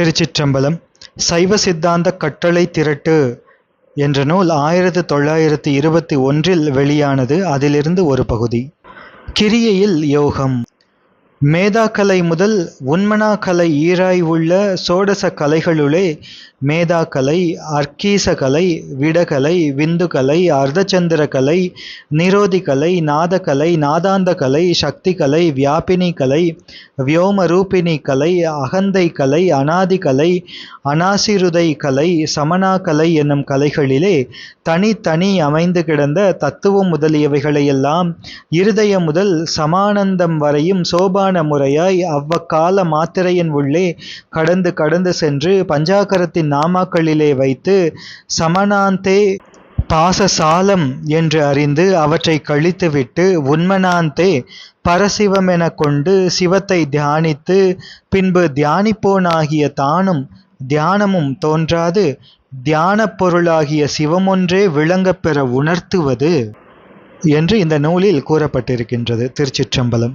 திருச்சிற்றம்பலம் சைவ சித்தாந்த கட்டளை திரட்டு என்ற நூல் ஆயிரத்து தொள்ளாயிரத்து இருபத்தி ஒன்றில் வெளியானது. அதிலிருந்து ஒரு பகுதி. கிரியையில் யோகம். மேதாக்கலை முதல் உண்மனாக்கலை ஈராய் உள்ள சோடச கலைகளுளே மேதாக்கலை அர்க்கீசகலை விடகலை விந்துகலை அர்த்தச்சந்திரகலை நிரோதிகலை நாதகலை நாதாந்தகலை சக்திகலை வியாபினி கலை அகந்தைக்கலை கலை அகந்தை கலை அனாதி கலை அனாசிருதை கலை சமனாக்கலை என்னும் கலைகளிலே தனித்தனி அமைந்து கிடந்த தத்துவம் முதலியவைகளையெல்லாம் இருதயம் முதல் சமானந்தம் வரையும் சோபான முறையாய் அவ்வக்கால மாத்திரையின் உள்ளே கடந்து கடந்து சென்று பஞ்சாக்கரத்தின் நாமாக்களிலே வைத்து சமனாந்தே பாசசாலம் என்று அறிந்து அவற்றை கழித்துவிட்டு உண்மனாந்தே பரசிவம் என கொண்டு சிவத்தை தியானித்து பின்பு தியானிப்போனாகிய தானும் தியானமும் தோன்றாது தியான பொருளாகிய சிவமொன்றே விளங்கப் பெற உணர்த்துவது என்று இந்த நூலில் கூறப்பட்டிருக்கின்றது. திருச்சிற்றம்பலம்.